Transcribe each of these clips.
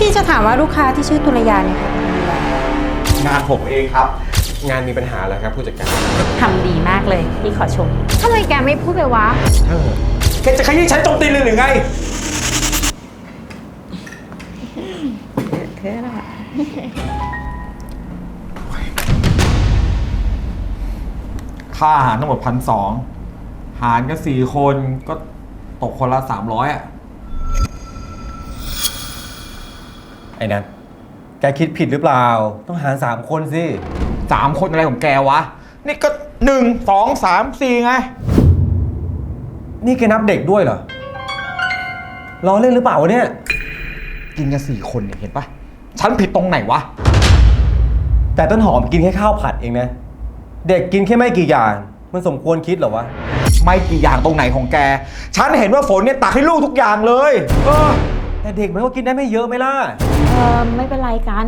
พี่จะถามว่าลูกค้าที่ชื่อตุลยาเนี่ยค่ะดูแลงานผมเองครับ งานมีปัญหาแล้วครับผู้จัดการทำดีมากเลย พี่ขอชมทำไมแกไม่พูดไปวะเออแกจะขยี้ฉันโจมตีเลยหรือไงค่าอาหารทั้งหมดพันสองหารกันสี่คนก็ตกคนละสามร้อยอะ ไอ้นัทแกคิดผิดหรือเปล่า ต้องหารสามคนสิ สามคนอะไรของแกวะ นี่ก็หนึ่งสองสามสี่ไง นี่แกนับเด็กด้วยเหรอล้อเล่นหรือเปล่าวะเนี่ย กินกันสี่คนเนี่ยเห็นปะฉันผิดตรงไหนวะ แต่ต้นหอมกินแค่ข้าวผัดเองนะ เด็กกินแค่ไม่กี่อย่าง มันสมควรคิดเหรอวะ ไม่กี่อย่างตรงไหนของแก ฉันเห็นว่าฝนเนี่ยตักให้ลูกทุกอย่างเลย เออ แต่เด็กมันก็กินได้ไม่เยอะไหมล่ะ เออไม่เป็นไรกัน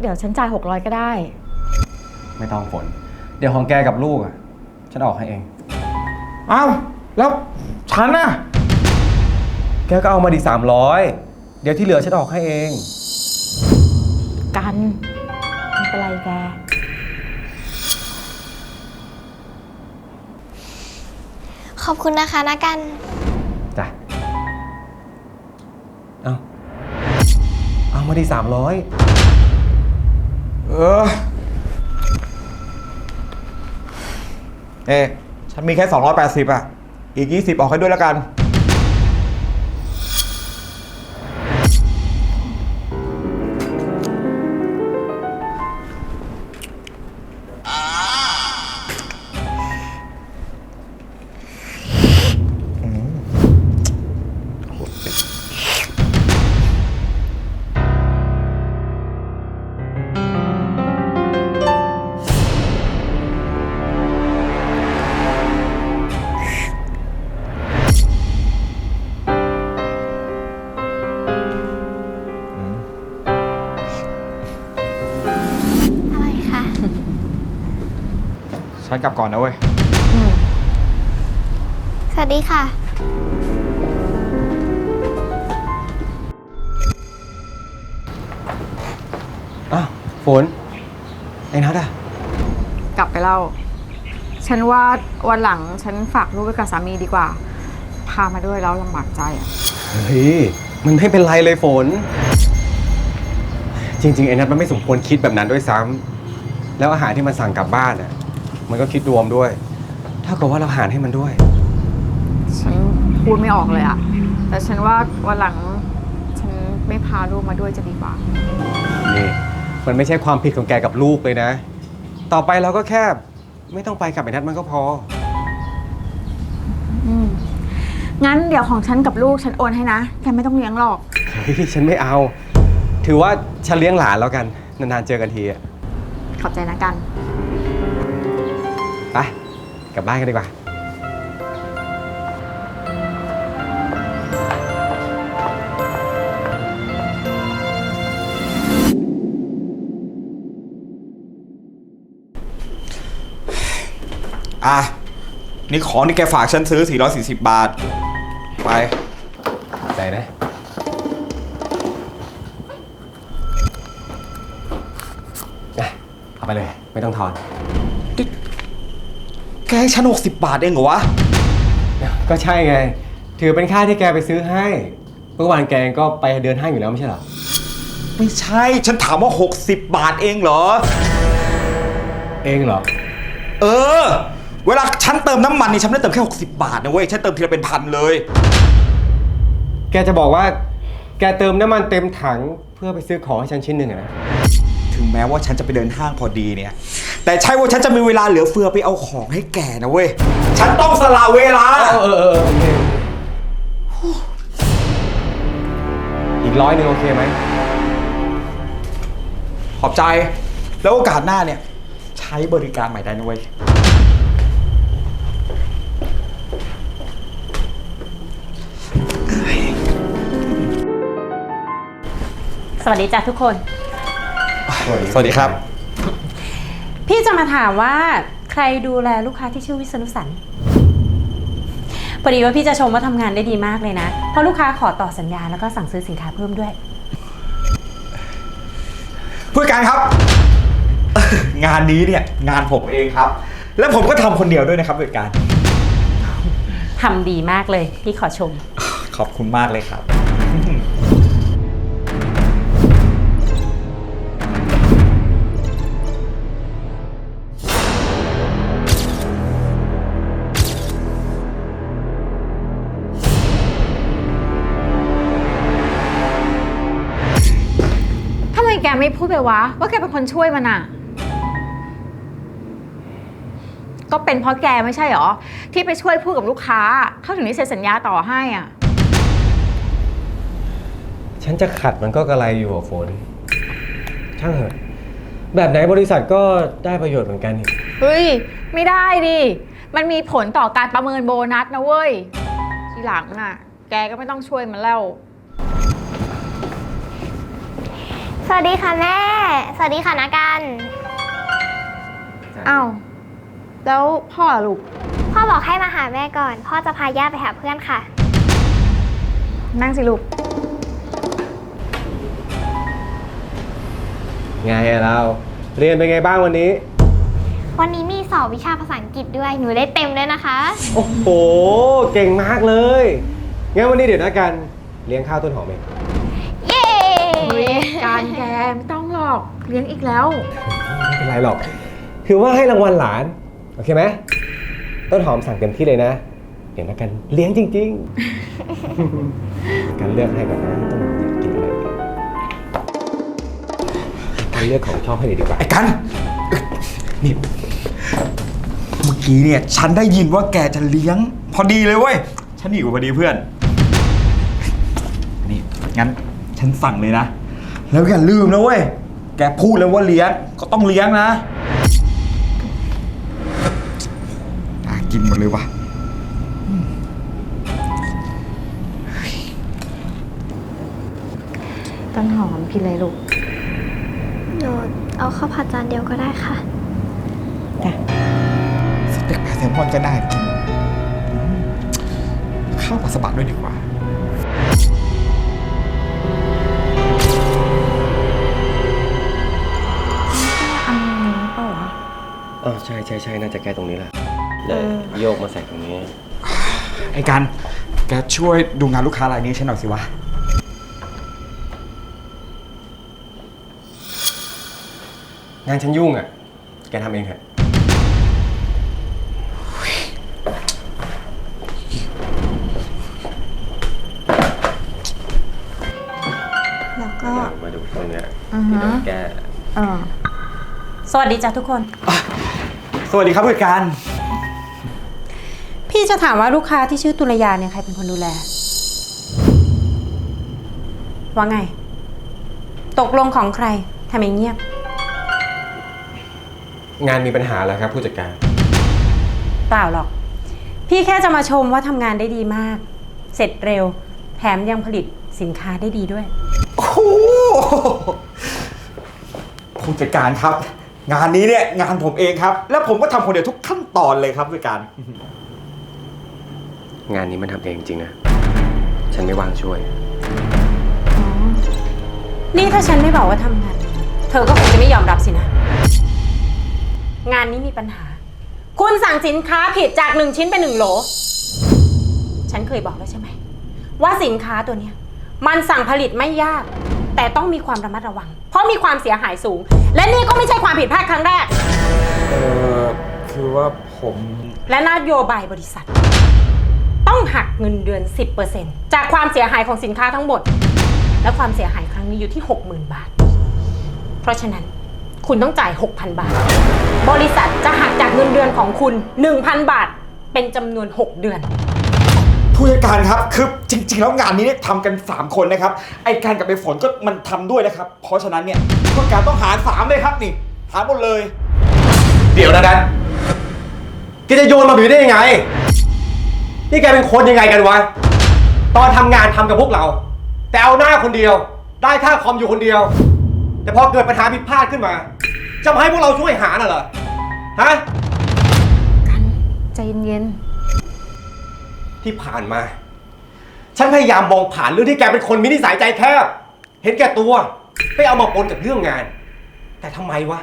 เดี๋ยวฉันจ่าย600 ก็ได้ ไม่ต้องฝน เดี๋ยวของแกกับลูกอะฉันออกให้เอง เอ้า แล้วฉันน่ะ แกก็เอามาดิสามร้อยเดี๋ยวที่เหลือฉันออกให้เอง กันไม่เป็นไรแก ขอบคุณนะคะนะกัน เอามาดิสามร้อยเออ เอ๊ะฉันมีแค่ 280 อะ อีก 20 ออกให้ด้วยแล้วกัน ฉันกลับก่อนนะเว้ย สวัสดีค่ะ อ้าวฝนไอ้นัทอะกลับไปเล่า ฉันว่าวันหลังฉันฝากลูกไว้กับสามีดีกว่า พามาด้วยแล้วลำบากใจอะเฮ้ย มันไม่เป็นไรเลยฝน จริง ๆ ไอ้นัทมันไม่สมควรคิดแบบนั้นด้วยซ้ำแล้วอาหารที่มันสั่งกลับบ้านอะ มันก็คิดรวมด้วยเท่ากับว่าเราหารให้มันด้วย ฉันพูดไม่ออกเลยอะแต่ฉันว่าวันหลังฉันไม่พาลูกมาด้วยจะดีกว่า นี่ มันไม่ใช่ความผิดของแกกับลูกเลยนะ ต่อไปเราก็แค่ไม่ต้องไปกับไอ้นัทมันก็พอ อืมงั้นเดี๋ยวของฉันกับลูกฉันโอนให้นะ แกไม่ต้องเลี้ยงหรอก เฮ้ยฉันไม่เอา ถือว่าฉันเลี้ยงหลานแล้วกัน นานๆเจอกันทีอะ ขอบใจนะกันไป กลับบ้านกันดีกว่า อะ นี่ของที่แกฝากฉันซื้อ 440 บาท ไป ใจนะอะเอาไปเลย ไม่ต้องทอน แกให้ฉัน60 บาทเองเหรอวะ ก็ใช่ไง ถือเป็นค่าที่แกไปซื้อให้ เมื่อวานแกก็ไปเดินห้างอยู่แล้วไม่ใช่เหรอ ไม่ใช่ ฉันถามว่า 60 บาทเองเหรอ เองเหรอ เออ เวลาฉันเติมน้ำมันนี่ฉันไม่ได้เติมแค่ 60 บาทนะเว้ย ฉันเติมทีละเป็นพันเลย แกจะบอกว่า แกเติมน้ำมันเต็มถังเพื่อไปซื้อของให้ฉันชิ้นหนึ่งอะนะ ถึงแม้ว่าฉันจะไปเดินห้างพอดีเนี่ย แต่ใช่ว่าฉันจะมีเวลาเหลือเฟือไปเอาของให้แกนะเว้ย ฉันต้องสละเวลา เออเออเออโอเคอีกร้อยหนึ่งโอเคไหม ขอบใจ แล้วโอกาสหน้าเนี่ย ใช้บริการใหม่ได้นะเว้ย สวัสดีจ้ะทุกคน สวัสดีครับ พี่จะมาถามว่าใครดูแลลูกค้าที่ชื่อวิษณุสันต์พอดีว่าพี่จะชมว่าทำงานได้ดีมากเลยนะ เพราะลูกค้าขอต่อสัญญาแล้วก็สั่งซื้อสินค้าเพิ่มด้วย ผู้จัดการครับ งานนี้เนี่ยงานผมเองครับ และผมก็ทำคนเดียวด้วยนะครับผู้จัดการ ทำดีมากเลย พี่ขอชม ขอบคุณมากเลยครับ ไมแกไม่พูดไปวะ ว่าแกเป็นคนช่วยมันอะก็เป็นเพราะแกไม่ใช่เหรอ ที่ไปช่วยพูดกับลูกค้า เขาถึงได้เซ็นสัญญาต่อให้อะ ฉันจะขัดมันก็กระไรอยู่อะฝน ช่างเถอะ แบบไหนบริษัทก็ได้ประโยชน์เหมือนกันนี่เฮ้ย ไม่ได้ดิ มันมีผลต่อการประเมินโบนัสนะเว้ย ทีหลังน่ะ แกก็ไม่ต้องช่วยมันแล้ว สวัสดีค่ะแม่ สวัสดีค่ะนากันอ้าวแล้วพ่อล่ะลูก พ่อบอกให้มาหาแม่ก่อน พ่อจะพาย่าไปหาเพื่อนค่ะ นั่งสิลูก ไงอะเรา เรียนเป็นไงบ้างวันนี้ วันนี้มีสอบวิชาภาษาอังกฤษด้วย หนูได้เต็มเลยนะคะ โอ้โห เก่งมากเลย งั้นวันนี้เดี๋ยวนะกัน เลี้ยงข้าวต้นหอมเองเย้เฮ้ยการแกไม่ต้องหรอกเลี้ยงอีกแล้ว ไม่เป็นไรหรอก คือว่าให้รางวัลหลาน โอเคไหมต้นหอมสั่งเต็มที่เลยนะ เดี๋ยวนะกันเลี้ยงจริง ๆ การเลือกให้ก่อนนะต้นหอมอยากกินอะไรการเลือกของชอบให้เลยดีกว่าไอ้กันนี่เมื่อกี้เนี่ย ฉันได้ยินว่าแกจะเลี้ยง พอดีเลยเว้ย ฉันหิวพอดีเพื่อน นี่ งั้นฉันสั่งเลยนะ แล้วอย่าลืมนะเว้ย แกพูดแล้วว่าเลี้ยง ก็ต้องเลี้ยงนะน่ากินหมดเลยว่ะ ต้นหอมกินเลยลูก หนูเอาข้าวผัดจานเดียวก็ได้ค่ะสเต็กปลาแซลมอนก็ได้อืมข้าวปลาสบัดด้วยดีกว่า อ๋อใช่ใช่ใช่น่าจะแก้ตรงนี้แหละเลยโยกมาใส่ตรงนี้ ไอ้กันแกช่วยดูงานลูกค้ารายนี้ฉันหน่อยสิวะ งานฉันยุ่งอะ แกทำเองเถอะแล้วก็ มาดูตรงเนี้ยอือฮะแก เออสวัสดีจ้ะทุกคน สวัสดีครับผู้จัดการ พี่จะถามว่าลูกค้าที่ชื่อตุลยาเนี่ยใครเป็นคนดูแล ว่าไง ตกลงของใครทำไมเงียบ งานมีปัญหาแล้วครับ ผู้จัดการ เปล่าหรอก พี่แค่จะมาชมว่าทำงานได้ดีมาก เสร็จเร็ว แถมยังผลิตสินค้าได้ดีด้วย โอ้โหผู้จัดการครับ งานนี้เนี่ยงานผมเองครับ แล้วผมก็ทำคนเดียวทุกขั้นตอนเลยครับผู้จัดการ งานนี้มันทำเองจริงนะ ฉันไม่ว่างช่วย นี่ถ้าฉันไม่บอกว่าทำงานดีเธอก็คงจะไม่ยอมรับสินะ งานนี้มีปัญหา คุณสั่งสินค้าผิดจากหนึ่งชิ้นเป็นหนึ่งโหล ฉันเคยบอกแล้วใช่ไหม ว่าสินค้าตัวเนี้ย มันสั่งผลิตไม่ยาก แต่ต้องมีความระมัดระวัง เพราะมีความเสียหายสูง และนี่ก็ไม่ใช่ความผิดพลาดครั้งแรก เออคือว่าผมและนโยบายบริษัท ต้องหักเงินเดือน 10%จากความเสียหายของสินค้าทั้งหมด และความเสียหายครั้งนี้อยู่ที่ 60,000 บาท เพราะฉะนั้นคุณต้องจ่าย 6,000 บาท บริษัทจะหักจากเงินเดือนของคุณ 1,000 บาท เป็นจำนวน 6 เดือน ผู้จัดการครับคือจริง ๆ แล้วงานนี้เนี่ยทำกัน 3 คนนะครับไอ้การกับไอ้ฝนก็มันทำด้วยนะครับ เพราะฉะนั้นเนี่ยผู้จัดการต้องหารสามเลยครับนี่หารหมดเลย เดี๋ยวนะดันแกจะโยนมาแบบนี้ได้ยังไง นี่แกเป็นคนยังไงกันวะ ตอนทำงานทำกับพวกเรา แต่เอาหน้าคนเดียว ได้ค่าคอมอยู่คนเดียว แต่พอเกิดปัญหาผิดพลาดขึ้นมา จะมาให้พวกเราช่วยหาน่ะเหรอ ฮะ กันใจเย็น ที่ผ่านมา ฉันพยายามมองผ่านเรื่องที่แกเป็นคนมีนิสัยใจแคบ เห็นแก่ตัวไม่เอามาปนกับเรื่องงาน แต่ทำไมวะ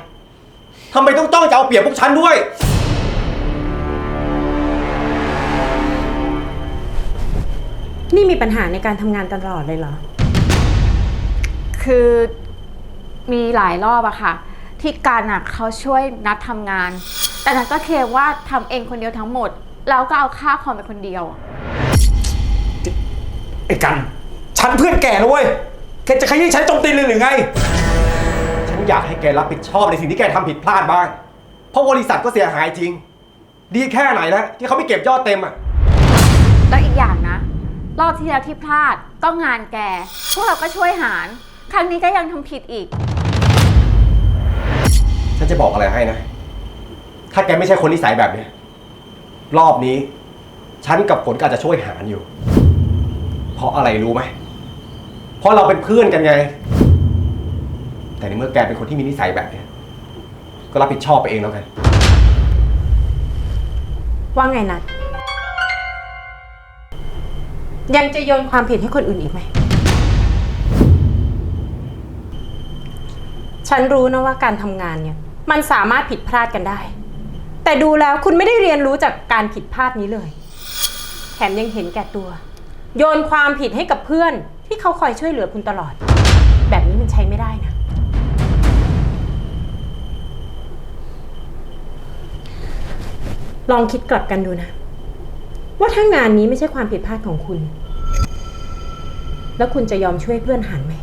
ทำไมต้องจ้องจะเอาเปรียบพวกฉันด้วย นี่มีปัญหาในการทำงานตลอดเลยเหรอ คือมีหลายรอบอะค่ะ ที่การอะเขาช่วยนัดทำงาน แต่นัดก็เคลมว่าทำเองคนเดียวทั้งหมด แล้วก็เอาค่าคอมไปคนเดียว ไอ้กัน ฉันเพื่อนแกนะเว้ย แกจะขยี้ฉันโจมตีเลยหรือไง ฉันอยากให้แกรับผิดชอบในสิ่งที่แกทำผิดพลาดบ้าง เพราะบริษัทก็เสียหายจริง ดีแค่ไหนแล้วที่เขาไม่เก็บยอดเต็มอะ แล้วอีกอย่างนะ รอบที่แล้วที่พลาดก็งานแก พวกเราก็ช่วยหาร ครั้งนี้ก็ยังทำผิดอีก ฉันจะบอกอะไรให้นะ ถ้าแกไม่ใช่คนนิสัยแบบเนี้ย รอบนี้ ฉันกับฝนก็อาจจะช่วยหารอยู่ เพราะอะไรรู้ไหมเพราะเราเป็นเพื่อนกันไง แต่ในเมื่อแกเป็นคนที่มีนิสัยแบบเนี้ยก็รับผิดชอบไปเองแล้วกัน ว่าไงนัดยังจะโยนความผิดให้คนอื่นอีกไหม ฉันรู้นะว่าการทำงานเนี่ย มันสามารถผิดพลาดกันได้ แต่ดูแล้วคุณไม่ได้เรียนรู้จากการผิดพลาดนี้เลย แถมยังเห็นแก่ตัว โยนความผิดให้กับเพื่อน ที่เขาคอยช่วยเหลือคุณตลอด แบบนี้มันใช้ไม่ได้นะ ลองคิดกลับกันดูนะ ว่าถ้างานนี้ไม่ใช่ความผิดพลาดของคุณ แล้วคุณจะยอมช่วยเพื่อนหันไหม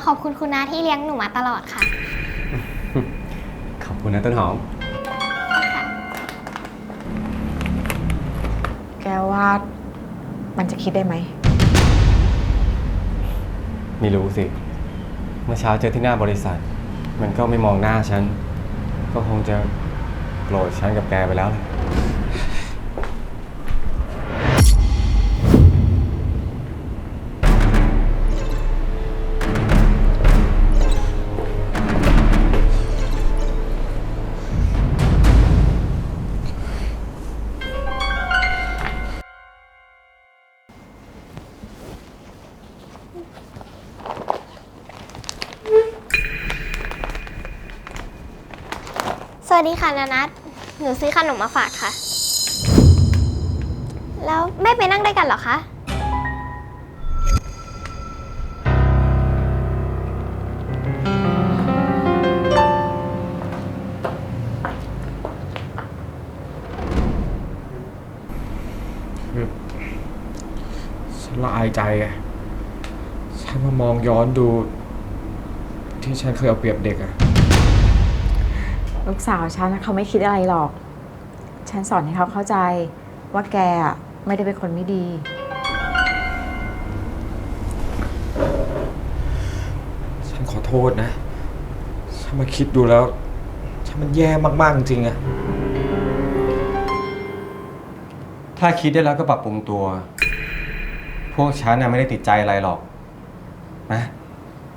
ขนมมาขอบคุณคุณนาที่เลี้ยงหนูมาตลอดค่ะ ขอบคุณนะต้นหอม แกว่ามันจะคิดได้ไหม ไม่รู้สิ เมื่อเช้าเจอที่หน้าบริษัท มันก็ไม่มองหน้าฉัน ก็คงจะโกรธฉันกับแกไปแล้วแหละ สวัสดีค่ะนานัทหนูซื้อขนมมาฝากค่ะ แล้วไม่ไปนั่งด้วยกันเหรอคะฉันละอายใจอะฉันมามองย้อนดู ที่ฉันเคยเอาเปรียบเด็กอะ ลูกสาวฉันเขาไม่คิดอะไรหรอก ฉันสอนให้เขาเข้าใจว่าแกอะไม่ได้เป็นคนไม่ดี ฉันขอโทษนะ ฉันมาคิดดูแล้ว ฉันมันแย่มากๆจริงๆอะถ้าคิดได้แล้วก็ปรับปรุงตัว พวกฉันน่ะไม่ได้ติดใจอะไรหรอก นะ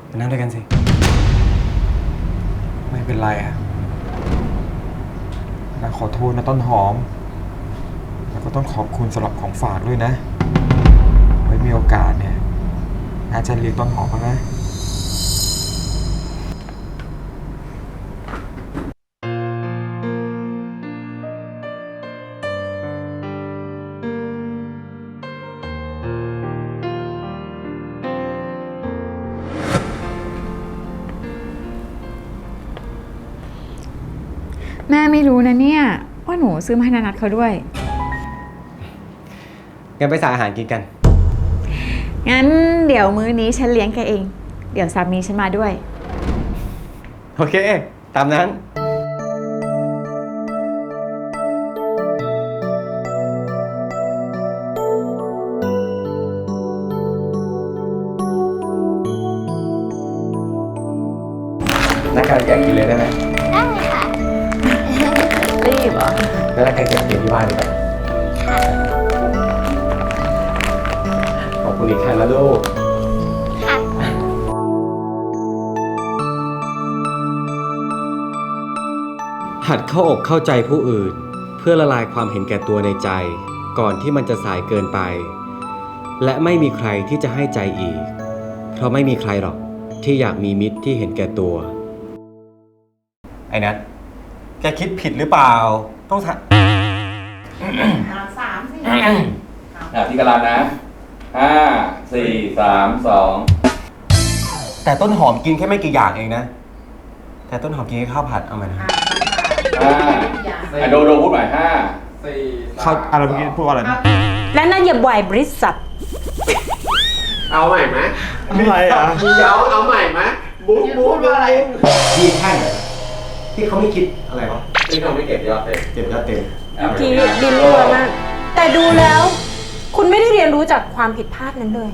ไปนั่งด้วยกันสิ ไม่เป็นไรอะ นะขอโทษนะต้นหอม แล้วก็ต้องขอบคุณสำหรับของฝากด้วยนะ ไว้มีโอกาสเนี่ยอาจารย์เรียกต้นหอมบ้านะ แม่ไม่รู้นะเนี่ยว่าหนูซื้อมาให้นานัทเขาด้วย งั้นไปสั่งอาหารกินกัน งั้นเดี๋ยวมื้อนี้ฉันเลี้ยงแกเอง เดี๋ยวสามีฉันมาด้วย โอเค ตามนั้น นักการแกะกินเลยได้ไหม ได้ค่ะ รีบเหรอแล้วนักการแกะกินที่บ้านดีกว่าค่ะขอบคุณอีกครั้งนะลูกค่ะหัดเข้าอกเข้าใจผู้อื่น เพื่อละลายความเห็นแก่ตัวในใจ ก่อนที่มันจะสายเกินไป และไม่มีใครที่จะให้ใจอีก เพราะไม่มีใครหรอกที่อยากมีมิตรที่เห็นแก่ตัว ไอ้นัท แกคิดผิดหรือเปล่า ต้องทอะพี่กะลานะห้าสี่สามสองแต่ต้นหอมกินแค่ไม่กี่อย่างเองนะ แต่ต้นหอมกินแค่ข้าวผัดเอามานะห้าอะโดโดพูดใหม่ห้าสี่เขาอะไรเมื่อกี้พูดว่าอะไรนะและนโยบายบริษัทเอาใหม่ไหมอะไรอะ เดี๋ยวเอาใหม่ไหมบุ๊กบุ๊กอะไรดีแค่ไหน ที่เขาไม่คิดอะไรวะนี่เขาไม่เก็บยอดเลยเก็บยอดเต็มเมื่อกี้บินรัวมาก แต่ดูแล้ว คุณไม่ได้เรียนรู้จากความผิดพลาดนั้นเลย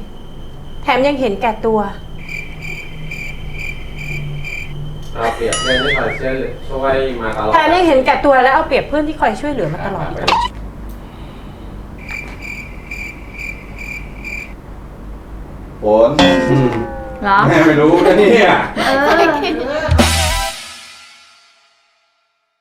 แถมยังเห็นแก่ตัวเอาเปรียบเพื่อนที่คอยช่วยช่วยมาตลอดแถมยังเห็นแก่ตัวและเอาเปรียบเพื่อนที่คอยช่วยเหลือมาตลอดอีกต่างหากผลอืมเหรอ แม่ไม่รู้นะเนี่ยเออ